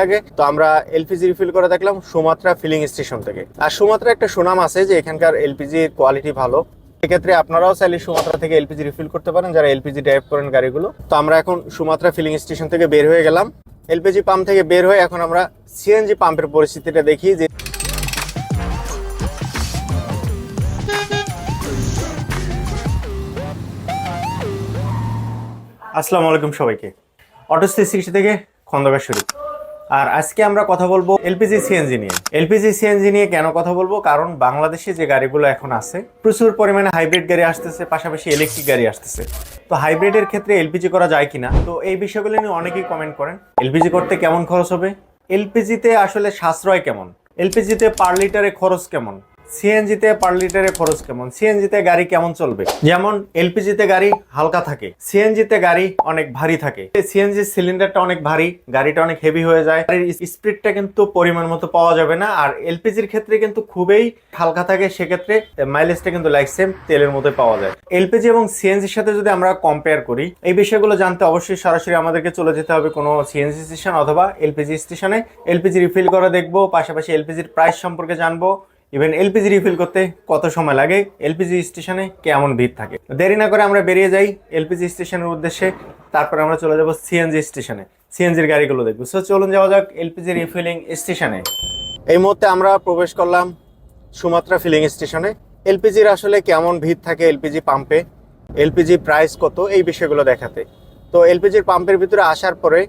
লাগে। তো আমরা এলপিজি রিফিল করে দেখলাম সুমাত্রা ফিলিং স্টেশন থেকে। আর সুমাত্রা একটা সুনাম আছে যে এখানকার এলপিজির কোয়ালিটি ভালো। সেক্ষেত্রে আপনারাও চাইলে সুমাত্রা থেকে এলপিজি রিফিল করতে পারেন, যারা এলপিজি ড্রাইভ করেন গাড়িগুলো। তো আমরা এখন সুমাত্রা ফিলিং স্টেশন থেকে বের হয়ে গেলাম। এলপিজি পাম্প থেকে বের হয়ে এখন আমরা সিএনজি পাম্পের পরিস্থিতিটা দেখি যে আসসালামু আলাইকুম সবাইকে। অটো সিক্সটি থেকে খন্দকার শরীফ। আর আজকে আমরা কথা বলব এলপিজি সিএনজি নিয়ে। এলপিজি সিএনজি নিয়ে কেন কথা বলব? কারণ বাংলাদেশে যে গাড়িগুলো এখন আছে, প্রচুর পরিমাণে হাইব্রিড গাড়ি আসতেছে, পাশাপাশি ইলেকট্রিক গাড়ি আসতেছে। তো হাইব্রিডের ক্ষেত্রে এলপিজি করা যায় কিনা? তো এই বিষয়গুলো নিয়ে অনেকেই কমেন্ট করেন, এলপিজি করতে কেমন খরচ হবে? এলপিজিতে আসলে সাশ্রয় কেমন? এলপিজিতে পার লিটারে খরচ কেমন? সিএনজিতে পার লিটারে খরচ কেমন? সিএনজিতে গাড়ি কেমন চলবে? যেমন এলপিজিতে গাড়ি হালকা থাকে। সিএনজিতে গাড়ি অনেক ভারী থাকে। সিএনজি সিলিন্ডারটা অনেক ভারী, গাড়িটা অনেক হেভি হয়ে যায়। গাড়ির স্পিডটা কিন্তু পরিমাণ মতো পাওয়া যাবে না। আর এলপিজির ক্ষেত্রে কিন্তু খুবই হালকা থাকে। সেক্ষেত্রে মাইলেজটা কিন্তু লাইক সেম তেলের মতো পাওয়া যায়। এলপিজি এবং সিএনজির সাথে যদি আমরা কম্পেয়ার করি, এই বিষয়গুলো জানতে অবশ্যই সরাসরি আমাদেরকে চলে যেতে হবে কোনো সিএনজি স্টেশন অথবা এলপিজি স্টেশনে এলপিজি রিফিল করে দেখব, পাশাপাশি এলপিজির প্রাইস সম্পর্কে জানব। ইভেন এলপিজি রিফিল করতে কত সময় লাগে? এলপিজি স্টেশনে কেমন ভিড় থাকে? দেরি না করে আমরা বেরিয়ে যাই এলপিজি স্টেশনের উদ্দেশ্যে। তারপরে আমরা চলে যাব সিএনজি স্টেশনে সিএনজির গাড়িগুলো দেখব। সো চলুন যাওয়া যাক এলপিজি রিফিলিং স্টেশনে এই মুহূর্তে আমরা প্রবেশ করলাম সুমাত্রা ফিলিং স্টেশনে এলপিজির আসলে কেমন ভিড় থাকে এলপিজি পাম্পে এলপিজি প্রাইস কত? এই বিষয়গুলো দেখাতে। তো এলপিজির পাম্পের ভিতরে আসার পরে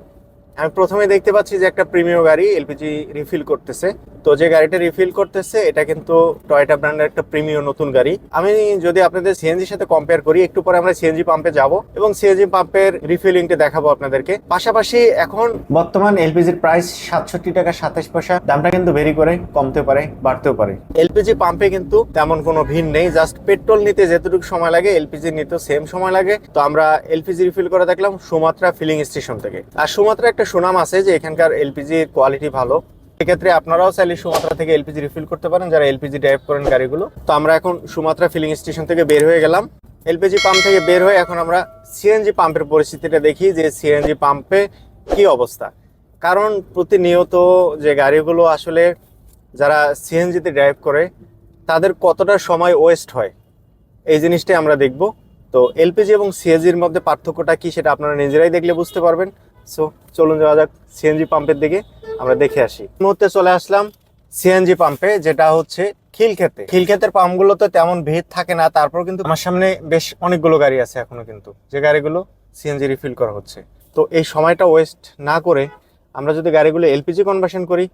আমি প্রথমে দেখতে পাচ্ছি যে একটা প্রিমিয় গাড়ি এলপিজি রিফিল করতেছে। তো যে গাড়িটা রিফিল করতেছে, এটা কিন্তু টয়টা ব্র্যান্ডের একটা প্রিমিয় নতুন গাড়ি। আমি যদি আপনাদের সিএনজির সাথে কম্পেয়ার করি, একটু পরে আমরা সিএনজি পাম্পে যাব এবং সিএনজি পাম্পের রিফিলিংটা দেখাবো আপনাদেরকে। পাশাপাশি এখন বর্তমান এলপিজির প্রাইস সাতষট্টি টাকা সাতাশ পয়সা। দামটা কিন্তু ভেরি করে কমতে পারে, বাড়তেও পারে। এলপিজি পাম্পে কিন্তু তেমন কোনো ভিড় নেই জাস্ট পেট্রোল নিতে যেতটুকু সময় লাগে এলপিজি নিতে সেম সময় লাগে। তো আমরা এলপিজি রিফিল করে দেখলাম সুমাত্রা ফিলিং স্টেশন থেকে। আর সুমাত্রা একটা সুনাম আছে যে এখানকার এলপিজির কোয়ালিটি ভালো। সেক্ষেত্রে আপনারাও চাইলে সুমাত্রা থেকে এলপিজি রিফিল করতে পারেন, যারা এলপিজি ড্রাইভ করেন গাড়িগুলো। তো আমরা এখন সুমাত্রা ফিলিং স্টেশন থেকে বের হয়ে গেলাম। এলপিজি পাম্প থেকে বের হয়ে এখন আমরা সিএনজি পাম্পের পরিস্থিতিটা দেখি যে সিএনজি পাম্পে কি অবস্থা। কারণ প্রতিনিয়ত যে গাড়িগুলো আসলে যারা সিএনজিতে ড্রাইভ করে, তাদের কতটা সময় ওয়েস্ট হয়, এই জিনিসটাই আমরা দেখব। তো এলপিজি এবং সিএনজির মধ্যে পার্থক্যটা কি সেটা আপনারা নিজেরাই দেখলে বুঝতে পারবেন। সো চলুন যাওয়া যাক সিএনজি পাম্পের দিকে, আমরা দেখে আসি। মুহূর্তে চলে আসলাম সিএনজি পাম্পে যেটা হচ্ছে খিলক্ষেতে। খিলক্ষেতের পাম্পগুলোতে তেমন ভিড় থাকে না, তারপর কিন্তু আমার সামনে বেশ অনেকগুলো গাড়ি আছে এখনও কিন্তু। যে গাড়িগুলো সিএনজি রিফিল করা হচ্ছে। তো এই সময়টা ওয়েস্ট না করে আমরা যদি গাড়িগুলো এলপিজি কনভার্সন করি,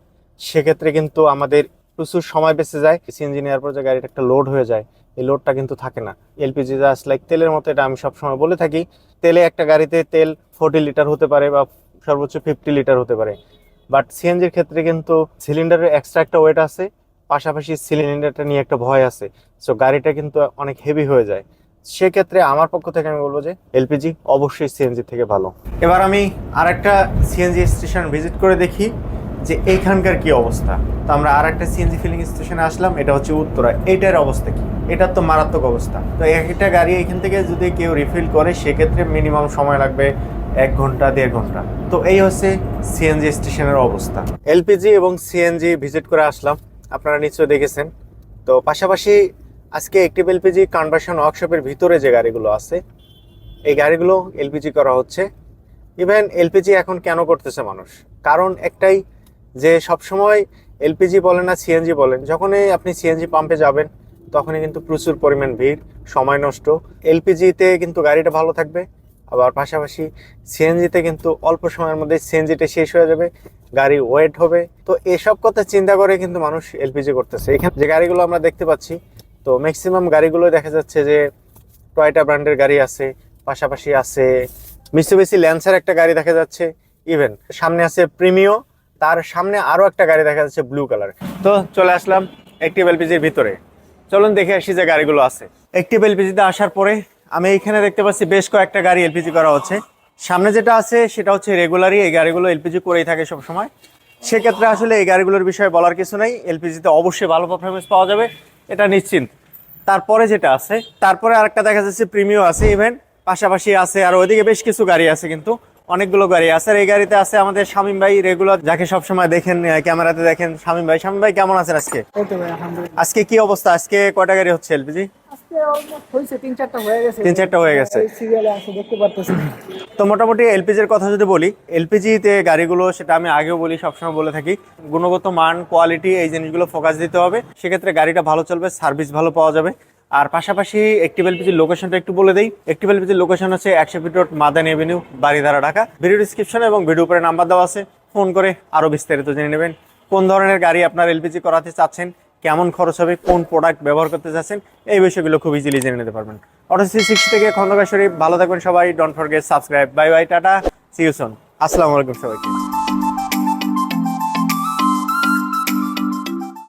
সেক্ষেত্রে কিন্তু আমাদের প্রচুর সময় বেঁচে যায় সিএনজি নেওয়ার পর যে গাড়িটা একটা লোড হয়ে যায়, এই লোডটা কিন্তু থাকে না। এলপিজি জাস্ট লাইক তেলের মতো এটা আমি সবসময় বলে থাকি, তেলে একটা গাড়িতে তেল ফোর্টি লিটার হতে পারে বা সর্বোচ্চ ফিফটি লিটার হতে পারে। বাট সিএনজির ক্ষেত্রে কিন্তু সিলিন্ডারের এক্সট্রা একটা ওয়েট আছে, পাশাপাশি সিলিন্ডারটা নিয়ে একটা ভয় আছে। সো গাড়িটা কিন্তু অনেক হেভি হয়ে যায়। সেক্ষেত্রে আমার পক্ষ থেকে আমি বলব যে এলপিজি অবশ্যই সিএনজি থেকে ভালো। এবার আমি আর একটা সিএনজি স্টেশন ভিজিট করে দেখি। যে এইখানকার কি অবস্থা? তো আমরা আর একটা সিএনজি ফিলিং স্টেশনে আসলাম, এটা হচ্ছে উত্তরা। এইটার অবস্থা কি? এটার তো মারাত্মক অবস্থা। তো একটা গাড়ি এখান থেকে যদি কেউ রিফিল করে, সেক্ষেত্রে মিনিমাম সময় লাগবে এক ঘণ্টা, দেড় ঘণ্টা। তো এই হচ্ছে সিএনজি স্টেশনের অবস্থা। এলপিজি এবং সিএনজি ভিজিট করে আসলাম। আপনারা নিশ্চয়ই দেখেছেন। তো পাশাপাশি আজকে একটিভ এলপিজি কনভার্সন ওয়ার্কশপের ভিতরে যে গাড়িগুলো আছে, এই গাড়িগুলো এলপিজি করা হচ্ছে। ইভেন এলপিজি এখন কেন করতেছে মানুষ? কারণ একটাই যে সবসময় এলপিজি বলেন না সিএনজি বলেন, যখনই আপনি সিএনজি পাম্পে যাবেন, তখনই কিন্তু প্রচুর পরিমাণ ভিড়, সময় নষ্ট। এলপিজিতে কিন্তু গাড়িটা ভালো থাকবে, আবার পাশাপাশি সিএনজিতে কিন্তু অল্প সময়ের মধ্যে সিএনজিটা শেষ হয়ে যাবে, গাড়ি ওয়েট হবে। তো এসব কথা চিন্তা করে কিন্তু মানুষ এলপিজি করতেছে। এখানে যে গাড়িগুলো আমরা দেখতে পাচ্ছি, তো ম্যাক্সিমাম গাড়িগুলো দেখা যাচ্ছে যে টয়টা ব্র্যান্ডের গাড়ি আছে, পাশাপাশি আছে মিসুবিসি ল্যান্সার একটা গাড়ি দেখা যাচ্ছে ইভেন সামনে আছে প্রিমিও তার সামনে আরও একটা গাড়ি দেখা যাচ্ছে ব্লু কালার তো চলে আসলাম একটিভ এলপিজির ভিতরে। চলুন দেখে আসি যে গাড়িগুলো আছে। একটিভ এলপিজিতে আসার পরে আমি এইখানে দেখতে পাচ্ছি বেশ কয়েকটা গাড়ি এলপিজি করা হচ্ছে। সামনে যেটা আছে সেটা হচ্ছে রেগুলারই এই গাড়িগুলো এলপিজি করেই থাকে সব সময় সেক্ষেত্রে আসলে এই গাড়িগুলোর বিষয়ে বলার কিছু নেই। এলপিজিতে অবশ্যই ভালো পারফরমেন্স পাওয়া যাবে, এটা নিশ্চিন্ত তারপরে যেটা আছে, তারপরে আরেকটা দেখা যাচ্ছে প্রিমিও আছে ইভেন পাশাপাশি আছে, আর ওইদিকে বেশ কিছু গাড়ি আছে কিন্তু। অনেকগুলো গাড়ি আছে এই গাড়িতে আছে আমাদের শামীম ভাই রেগুলার যাকে সবসময় দেখেন ক্যামেরাতে দেখেন। শামীম ভাই শামীম ভাই কেমন আছেন আজকে? আজকে কি অবস্থা? আজকে কয়টা গাড়ি হচ্ছে এলপিজি? তিন চারটা হয়ে গেছে। তো মোটামুটি এলপিজির কথা যদি বলি এলপিজিতে গাড়িগুলো সেটা আমি আগেও বলি সবসময় বলে থাকি গুণগত মান কোয়ালিটি এই জিনিসগুলো ফোকাস দিতে হবে। সেক্ষেত্রে গাড়িটা ভালো চলবে সার্ভিস ভালো পাওয়া যাবে। আর পাশাপাশি একটিভ এলপিজির লোকেশনটা একটু বলে দেই। একটিভ এলপিজির লোকেশন হচ্ছে একশো feet road, Madani avenue Baridhara Dhaka. Video description এবং ভিডিও উপরে নাম্বার দেওয়া আছে। ফোন করে আরও বিস্তারিত জেনে নেবেন। কোন ধরনের গাড়ি আপনার এলপিজি করাতে চাচ্ছেন? কেমন খরচ হবে? কোন প্রোডাক্ট ব্যবহার করতে চাচ্ছেন? এই বিষয়গুলো খুব ইজিলি জেনে নিতে পারবেন। অটো সি সিক্সটি থেকে খন্দকার শরীফ। ভালো থাকবেন সবাই। Don't forget subscribe bye bye tata. See you soon আসসালামু আলাইকুম সবাইকে।